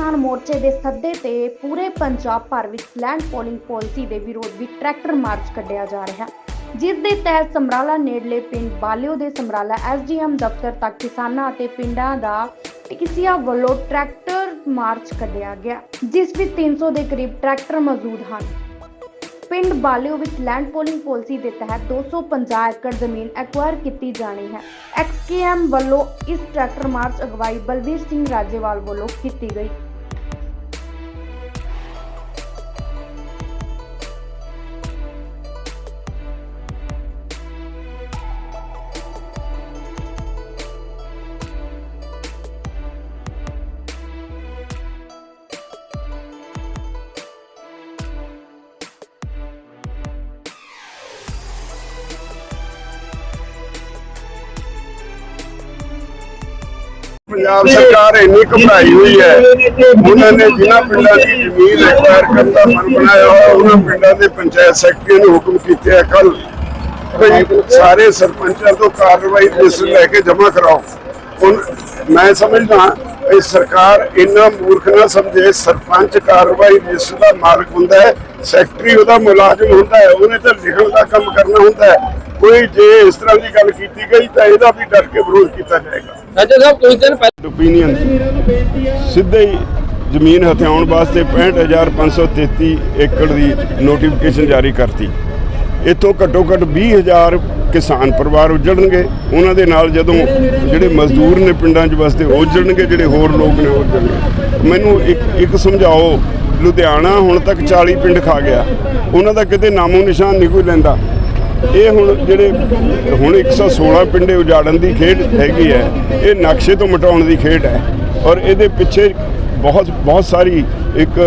ਮੋਰਚੇ ਦੇ ਸੱਦੇ ਤੇ ਪੂਰੇ ਪੰਜਾਬ ਭਰ ਵਿੱਚ ਲੈਂਡ ਪੋਲਿੰਗ ਪਾਲਿਸੀ ਦੇ ਵਿਰੋਧ ਵਿੱਚ ਟਰੈਕਟਰ ਮਾਰਚ ਕੱਢਿਆ ਜਾ ਰਿਹਾ। ਜਿਸ ਦੇ ਤਹਿਤ ਸਮਰਾਲਾ ਨੇੜਲੇ ਪਿੰਡ ਬਾਲਿਓ ਦੇ ਸਮਰਾਲਾ ਐਸਡੀਐਮ ਦਫ਼ਤਰ ਤੱਕ ਕਿਸਾਨਾਂ ਅਤੇ ਪਿੰਡਾਂ ਦਾ ਟਿਕਸੀਆ ਵੱਲੋਂ ਟਰੈਕਟਰ ਮਾਰਚ ਕੱਢਿਆ ਗਿਆ, ਜਿਸ ਵਿੱਚ 300 ਦੇ ਕਰੀਬ ਟਰੈਕਟਰ ਮੌਜੂਦ ਹਨ। ਪਿੰਡ ਬਾਲਿਓ ਵਿੱਚ ਲੈਂਡ ਪੋਲਿੰਗ ਪਾਲਿਸੀ ਦੇ ਤਹਿਤ 250 ਏਕੜ ਜ਼ਮੀਨ ਐਕਵਾਇਰ ਕੀਤੀ ਜਾਣੀ ਹੈ। ਐਕਸਕੇਐਮ ਵੱਲੋਂ ਇਸ ਟਰੈਕਟਰ ਮਾਰਚ ਅਗਵਾਈ ਬਲਵੀਰ ਸਿੰਘ ਰਾਜੇਵਾਲ ਵੱਲੋਂ ਕੀਤੀ ਗਈ। ਪੰਜਾਬ ਸਰਕਾਰ ਇੰਨੀ ਘਬਰਾਈ ਹੋਈ ਹੈ। ਉਹਨਾਂ ਨੇ ਜਿਨ੍ਹਾਂ ਪਿੰਡਾਂ ਦੀ ਜ਼ਮੀਨ ਐਕਵਾਇਰ ਕਰਨ ਦਾ ਮਨ ਬਣਾਇਆ ਹੋਇਆ, ਉਹਨਾਂ ਪਿੰਡਾਂ ਦੇ ਪੰਚਾਇਤ ਸੈਕਟਰੀ ਨੂੰ ਹੁਕਮ ਕੀਤੇ ਆ ਕੱਲ ਸਾਰੇ ਸਰਪੰਚਾਂ ਤੋਂ ਕਾਰਵਾਈ ਰਜਿਸਟਰ ਲੈ ਕੇ ਜਮ੍ਹਾਂ ਕਰਾਓ। ਮੈਂ ਸਮਝਦਾ ਇਹ ਸਰਕਾਰ ਇੰਨਾ ਮੂਰਖ ਨਾ ਸਮਝੇ, ਸਰਪੰਚ ਕਾਰਵਾਈ ਰਜਿਸਟਰ ਦਾ ਮਾਲਕ ਹੁੰਦਾ ਹੈ, ਸੈਕਟਰੀ ਉਹਦਾ ਮੁਲਾਜ਼ਮ ਹੁੰਦਾ ਹੈ, ਉਹਨੇ ਤਾਂ ਲਿਖਣ ਦਾ ਕੰਮ ਕਰਨਾ ਹੁੰਦਾ ਹੈ। ਕੋਈ ਜੇ ਇਸ ਤਰ੍ਹਾਂ ਦੀ ਗੱਲ ਕੀਤੀ ਗਈ ਤਾਂ ਇਹਦਾ ਵੀ ਡਟ ਕੇ ਵਿਰੋਧ ਕੀਤਾ ਜਾਏਗਾ। ਰਾਜਾ ਸਾਹਿਬ ਕੁਝ ਦਿਨ ਪਹਿਲਾਂ ਓਪੀਨੀਅਨ ਸਿੱਧੇ ਹੀ ਜ਼ਮੀਨ ਹਥਿਆਉਣ ਵਾਸਤੇ 65533 ਏਕੜ ਦੀ ਨੋਟੀਫਿਕੇਸ਼ਨ ਜਾਰੀ ਕਰਤੀ। ਇੱਥੋਂ ਘੱਟੋ ਘੱਟ 20000 ਕਿਸਾਨ ਪਰਿਵਾਰ ਉਜੜਨਗੇ। ਉਹਨਾਂ ਦੇ ਨਾਲ ਜਦੋਂ ਜਿਹੜੇ ਮਜ਼ਦੂਰ ਨੇ ਪਿੰਡਾਂ 'ਚ ਵਸਦੇ ਉਹ ਉਜੜਨਗੇ ਜਿਹੜੇ ਹੋਰ ਲੋਕ ਨੇ ਉਜੜਨਗੇ। ਮੈਨੂੰ ਇੱਕ ਇੱਕ ਸਮਝਾਓ ਲੁਧਿਆਣਾ ਹੁਣ ਤੱਕ 40 ਪਿੰਡ ਖਾ ਗਿਆ। ਉਹਨਾਂ ਦਾ ਕਿਤੇ ਨਾਮੋ ਨਿਸ਼ਾਨ ਨਹੀਂ ਕੋਈ ਲੈਂਦਾ। ਇਹ ਹੁਣ ਜਿਹੜੇ ਹੁਣ 116 ਪਿੰਡੇ ਉਜਾੜਨ ਦੀ ਖੇਡ ਹੈਗੀ ਹੈ, ਇਹ ਨਕਸ਼ੇ ਤੋਂ ਮਿਟਾਉਣ ਦੀ ਖੇਡ ਹੈ ਔਰ ਇਹਦੇ ਪਿੱਛੇ ਬਹੁਤ ਬਹੁਤ ਸਾਰੀ ਇੱਕ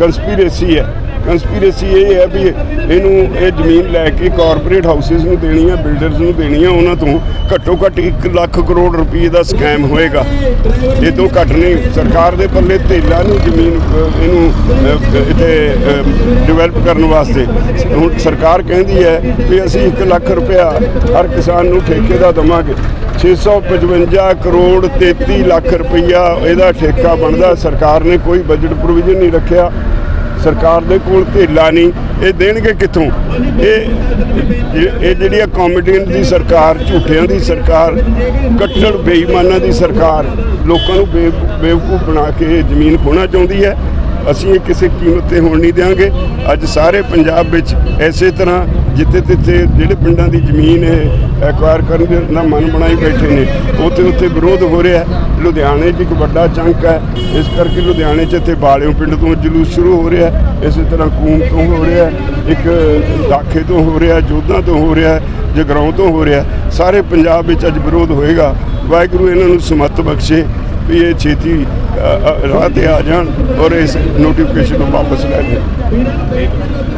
ਕੰਸਪੀਰੇਸੀ ਹੈ। ਕੰਸਪੀਰੇਸੀ ਇਹ ਹੈ ਵੀ ਇਹਨੂੰ ਇਹ ਜ਼ਮੀਨ ਲੈ ਕੇ ਕਾਰਪੋਰੇਟ ਹਾਊਸਿਸ ਨੂੰ ਦੇਣੀ ਆ ਬਿਲਡਰਸ ਨੂੰ ਦੇਣੀ ਆ ਉਹਨਾਂ ਤੋਂ ਘੱਟੋ ਘੱਟ 1 ਲੱਖ ਕਰੋੜ ਰੁਪਏ ਦਾ ਸਕੈਮ ਹੋਏਗਾ। ਇਹ ਤੋਂ ਘੱਟ ਨਹੀਂ, ਸਰਕਾਰ ਦੇ ਪੱਲੇ ਧੇਲਾ ਨਹੀਂ ਜ਼ਮੀਨ ਇਹਨੂੰ ਇੱਥੇ ਡਿਵੈਲਪ ਕਰਨ ਵਾਸਤੇ। ਹੁਣ ਸਰਕਾਰ ਕਹਿੰਦੀ ਹੈ ਵੀ ਅਸੀਂ 1 ਲੱਖ ਰੁਪਇਆ ਹਰ ਕਿਸਾਨ ਨੂੰ ਠੇਕੇ ਦਾ ਦਵਾਂਗੇ। 655 ਕਰੋੜ 33 ਲੱਖ ਰੁਪਈਆ ਇਹਦਾ ਠੇਕਾ ਬਣਦਾ। ਸਰਕਾਰ ਨੇ ਕੋਈ ਬਜਟ ਪ੍ਰੋਵੀਜ਼ਨ ਨਹੀਂ ਰੱਖਿਆ। ਸਰਕਾਰ ਦੇ ਕੋਲ ਧੇਲਾ ਨਹੀਂ, ਇਹ ਦੇਣਗੇ ਕਿੱਥੋਂ? ਇਹ ਇਹ ਜਿਹੜੀ ਆ ਕਾਮੇਡੀਅਨ ਦੀ ਸਰਕਾਰ, ਝੂਠਿਆਂ ਦੀ ਸਰਕਾਰ, ਕੱਟੜ ਬੇਈਮਾਨਾਂ ਦੀ ਸਰਕਾਰ, ਲੋਕਾਂ ਨੂੰ ਬੇ- ਬੇਵਕੂਫ ਬਣਾ ਕੇ ਜ਼ਮੀਨ ਖੋਣਾ ਚਾਹੁੰਦੀ ਹੈ। ਅਸੀਂ ਇਹ ਕਿਸੇ ਕੀਮਤ ਤੇ ਹੋਣ ਨਹੀਂ ਦੇਵਾਂਗੇ ਅੱਜ ਸਾਰੇ ਪੰਜਾਬ ਵਿੱਚ ਐਸੇ ਤਰ੍ਹਾਂ ਜਿੱਥੇ ਤਿੱਥੇ ਜਿਹੜੇ ਪਿੰਡਾਂ ਦੀ ਜ਼ਮੀਨ ਹੈ ਐਕਵਾਇਰ ਕਰਨ ਦਾ ਮਨ ਬਣਾਈ ਬੈਠੇ ਨੇ, ਉੱਥੇ ਉੱਥੇ ਵਿਰੋਧ ਹੋ ਰਿਹਾ ਲੁਧਿਆਣੇ 'ਚ ਇੱਕ ਵੱਡਾ ਚੰਕ ਹੈ, ਇਸ ਕਰਕੇ ਲੁਧਿਆਣੇ 'ਚ ਇੱਥੇ ਬਾਲਿਓ ਪਿੰਡ ਤੋਂ ਜਲੂਸ ਸ਼ੁਰੂ ਹੋ ਰਿਹਾ ਇਸੇ ਤਰ੍ਹਾਂ ਕੂਮ ਤੋਂ ਹੋ ਰਿਹਾ ਇੱਕ ਦਾਖੇ ਤੋਂ ਹੋ ਰਿਹਾ ਜੋਧਾਂ ਤੋਂ ਹੋ ਰਿਹਾ ਜਗਰਾਉਂ ਤੋਂ ਹੋ ਰਿਹਾ ਸਾਰੇ ਪੰਜਾਬ ਵਿੱਚ ਅੱਜ ਵਿਰੋਧ ਹੋਏਗਾ। ਵਾਹਿਗੁਰੂ ਇਹਨਾਂ ਨੂੰ ਸਮੱਤ ਬਖਸ਼ੇ। ਵੀ ਇਹ ਛੇਤੀ ਰਾਹ ਤੇ ਆ ਜਾਣ ਔਰ ਇਸ ਨੋਟੀਫਿਕੇਸ਼ਨ ਨੂੰ ਵਾਪਸ ਲੈ ਲੈਣ